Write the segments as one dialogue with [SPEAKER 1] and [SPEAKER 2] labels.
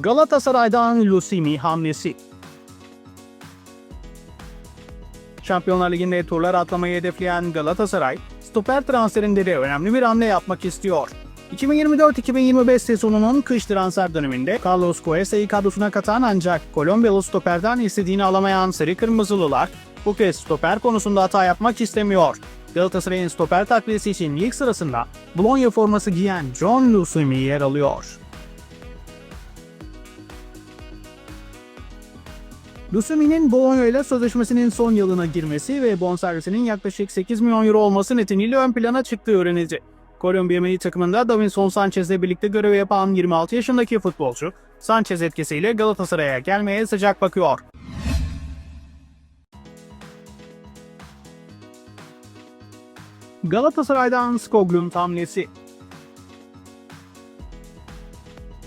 [SPEAKER 1] Galatasaray'dan Lusimi hamlesi. Şampiyonlar Ligi'nde turlar atlamayı hedefleyen Galatasaray, stoper transferinde de önemli bir hamle yapmak istiyor. 2024-2025 sezonunun kış transfer döneminde Carlos Cuesa'yı kadrosuna katan ancak Kolombiyalı stoperden istediğini alamayan Sarı Kırmızılılar bu kez stoper konusunda hata yapmak istemiyor. Galatasaray'ın stoper takviyesi için ilk sırasında Bologna forması giyen John Lusimi yer alıyor. Lusumi'nin Bologna ile sözleşmesinin son yılına girmesi ve bonservisinin yaklaşık 8 milyon euro olması nedeniyle ön plana çıktığı öğrenildi. Kolombiya milli takımında Davinson Sanchez'le birlikte görev yapan 26 yaşındaki futbolcu, Sanchez etkisiyle Galatasaray'a gelmeye sıcak bakıyor. Galatasaray'dan Skoglund hamlesi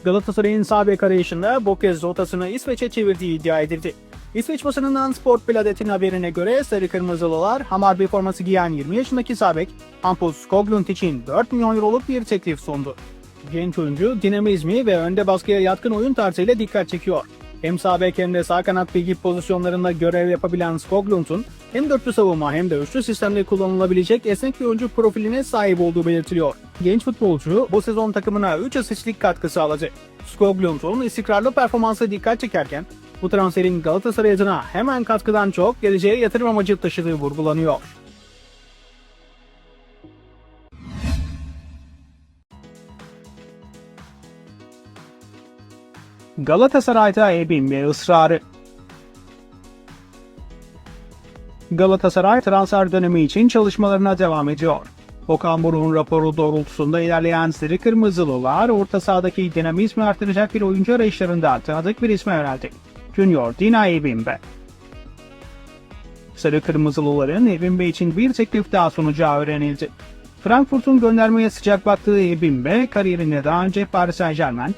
[SPEAKER 1] Galatasaray'ın sağ bek arayışında bu kez rotasını İsveç'e çevirdiği iddia edildi. İsveç basınından Sport Biladet'in haberine göre Sarı Kırmızılılar Hamarby forması giyen 20 yaşındaki sağ bek Hampus Skoglund için 4 milyon euroluk bir teklif sundu. Genç oyuncu dinamizmi ve önde baskıya yatkın oyun tarzıyla dikkat çekiyor. Hem sağ bek hem de sağ kanat bilgi pozisyonlarında görev yapabilen Skoglund'un hem dörtlü savunma hem de üçlü sistemde kullanılabilecek esnek bir oyuncu profiline sahip olduğu belirtiliyor. Genç futbolcu bu sezon takımına 3 asistlik katkı sağladı. Skoglund'un istikrarlı performansı dikkat çekerken bu transferin Galatasaray adına hemen katkıdan çok geleceğe yatırım amacı taşıdığı vurgulanıyor. Galatasaray'da Ebin ve ısrarı Galatasaray transfer dönemi için çalışmalarına devam ediyor. Okan Buruk'un raporu doğrultusunda ilerleyen Sarı Kırmızılılar orta sahadaki dinamizmi artıracak bir oyuncu arayışlarında tanıdık bir isme yöneldi. Junior Dina Ebimbe. Sarı Kırmızılıların Ebimbe için bir teklif daha sunacağı öğrenildi. Frankfurt'un göndermeye sıcak baktığı Ebimbe kariyerinde daha önce Paris Saint Germain,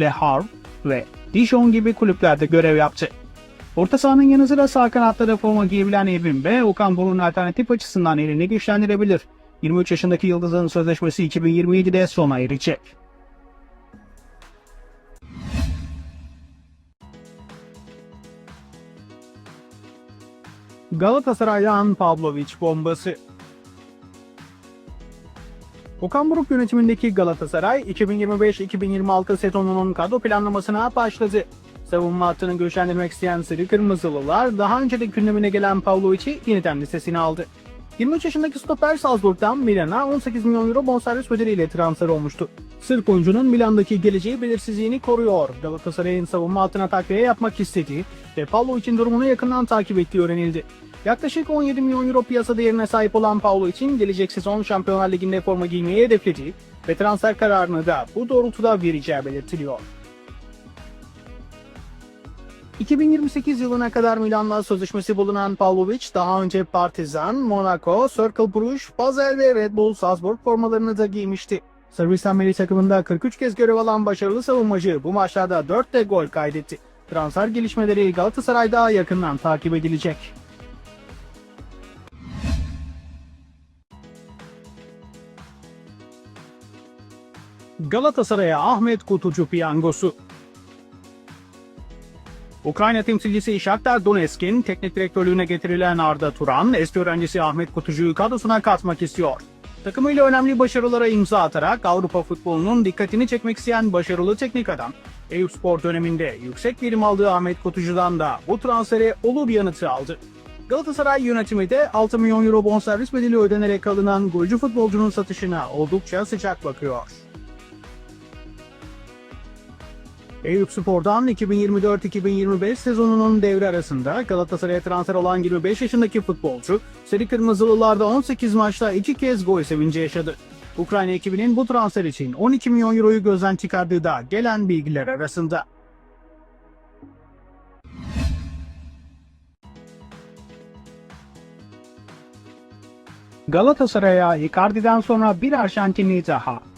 [SPEAKER 1] Le Havre ve Dijon gibi kulüplerde görev yaptı. Orta sahanın yanı sıra sağ kanatta forma giyebilen Ebimbe, Okan Buruk'un alternatif açısından elini güçlendirebilir. 23 yaşındaki Yıldız'ın sözleşmesi 2027'de sona erecek. Galatasaray'dan Pavlovic bombası. Okan Buruk yönetimindeki Galatasaray 2025-2026 sezonunun kadro planlamasına başladı. Savunma hattını güçlendirmek isteyen Sarı Kırmızılılar daha önce de gündemine gelen Pavlovic'i yeniden listesine aldı. 23 yaşındaki stoper Salzburg'dan Milan'a 18 milyon euro bonservis bedeliyle transfer olmuştu. Sırp oyuncunun Milan'daki geleceği belirsizliğini koruyor. Galatasaray'ın savunma hattına takviye yapmak istediği ve Pavlovic'in durumunu yakından takip ettiği öğrenildi. Yaklaşık 17 milyon euro piyasa değerine sahip olan Paulo için gelecek sezon Şampiyonlar Ligi'nde forma giymeyi hedeflediği ve transfer kararını da bu doğrultuda vereceği belirtiliyor. 2028 yılına kadar Milan'la sözleşmesi bulunan Pavlovic daha önce Partizan, Monaco, Cercle Bruges, Basel ve Red Bull Salzburg formalarını da giymişti. Sırbistan milli takımında 43 kez görev alan başarılı savunmacı bu maçlarda 4 de gol kaydetti. Transfer gelişmeleri Galatasaray'da yakından takip edilecek. Galatasaray'a Ahmet Kutucu piyangosu. Ukrayna temsilcisi Shakhtar Donetsk'in teknik direktörlüğüne getirilen Arda Turan, eski öğrencisi Ahmet Kutucu'yu kadrosuna katmak istiyor. Takımıyla önemli başarılara imza atarak Avrupa futbolunun dikkatini çekmek isteyen başarılı teknik adam, Eyüpspor döneminde yüksek verim aldığı Ahmet Kutucu'dan da bu transfere olur yanıtı aldı. Galatasaray yönetimi de 6 milyon euro bonservis bedeli ödenerek alınan golcü futbolcunun satışına oldukça sıcak bakıyor. Eyüpspor'dan 2024-2025 sezonunun devre arasında Galatasaray'a transfer olan 25 yaşındaki futbolcu, Sarı Kırmızılılarda 18 maçta 2 kez gol sevinci yaşadı. Ukrayna ekibinin bu transfer için 12 milyon euroyu gözden çıkardığı da gelen bilgiler arasında. Galatasaray'a Icardi'den sonra bir Arjantinli daha.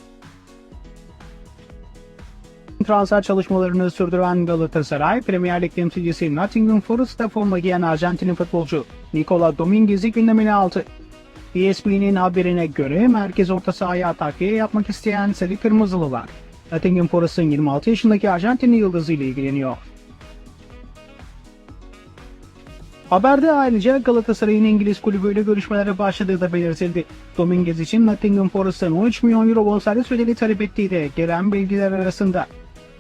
[SPEAKER 1] Transfer çalışmalarını sürdüren Galatasaray, Premier Lig temsilcisi Nottingham Forest'ta forma giyen Arjantinli futbolcu Nicola Dominguez'i gündemine aldı. ESPN'in haberine göre merkez orta sahaya takviye yapmak isteyen Sarı Kırmızılılar, Nottingham Forest'ın 26 yaşındaki Arjantinli yıldızı ile ilgileniyor. Haberde ayrıca Galatasaray'ın İngiliz kulübüyle görüşmelere başladığı da belirtildi. Dominguez için Nottingham Forest'ın 13 milyon euro bonservis bedeli talep ettiği de gelen bilgiler arasında.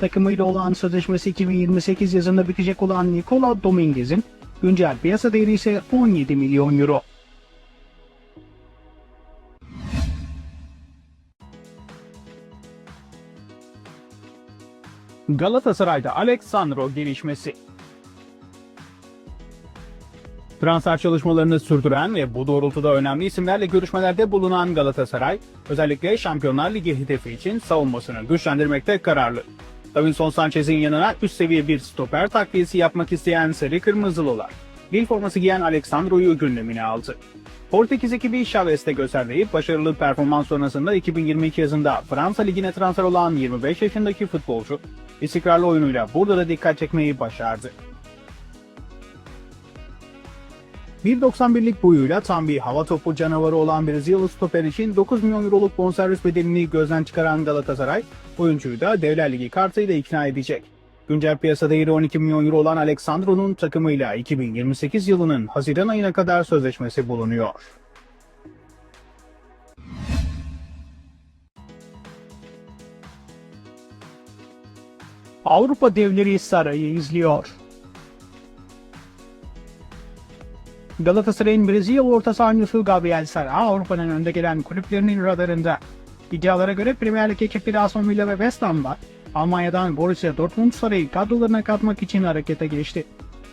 [SPEAKER 1] Takımıyla olan sözleşmesi 2028 yazında bitecek olan Nikola Dominguez'in güncel piyasa değeri ise 17 milyon euro. Galatasaray'da Alexandro gelişmesi. Transfer çalışmalarını sürdüren ve bu doğrultuda önemli isimlerle görüşmelerde bulunan Galatasaray, özellikle Şampiyonlar Ligi hedefi için savunmasını güçlendirmekte kararlı. Davinson Sanchez'in yanına üst seviye bir stoper takviyesi yapmak isteyen Sarı Kırmızılılar, Lille forması giyen Alexandro'yu gündemine aldı. Portekiz ekibi Chavez'te gösterdiği başarılı performans sonrasında 2022 yazında Fransa Ligi'ne transfer olan 25 yaşındaki futbolcu, istikrarlı oyunuyla burada da dikkat çekmeyi başardı. 1.91'lik boyuyla tam bir hava topu canavarı olan Brezilyalı stoper için 9 milyon euroluk bonservis bedelini gözden çıkaran Galatasaray, oyuncuyu da Devler Ligi kartıyla ikna edecek. Güncel piyasa değeri 12 milyon euro olan Alexandro'nun takımıyla 2028 yılının Haziran ayına kadar sözleşmesi bulunuyor. Avrupa devleri sarayı izliyor. Galatasaray'ın Brezilya orta saha oyuncusu Gabriel Sara Avrupa'nın önde gelen kulüplerinin radarında. İddialara göre Premier Lig ekipleri Aston Villa ve West Ham'la Almanya'dan Borussia Dortmund Saray'ı kadrolarına katmak için harekete geçti.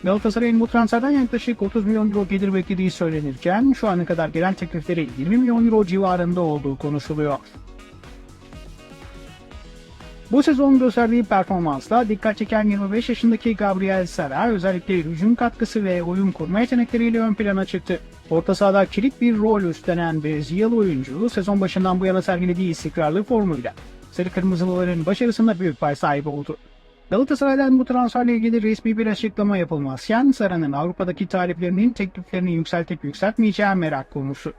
[SPEAKER 1] Galatasaray'ın bu transferden yaklaşık 30 milyon euro gelir beklediği söylenirken şu ana kadar gelen teklifleri 20 milyon euro civarında olduğu konuşuluyor. Bu sezon gösterdiği performansla dikkat çeken 25 yaşındaki Gabriel Sara özellikle hücum katkısı ve oyun kurma yetenekleriyle ön plana çıktı. Orta sahada kilit bir rol üstlenen Brezilyalı oyuncu sezon başından bu yana sergilediği istikrarlı formuyla Sarı Kırmızılıların başarısında büyük pay sahibi oldu. Galatasaray'dan bu transferle ilgili resmi bir açıklama yapılmazken Sara'nın Avrupa'daki taliplerinin tekliflerini yükseltip yükseltmeyeceği merak konusu.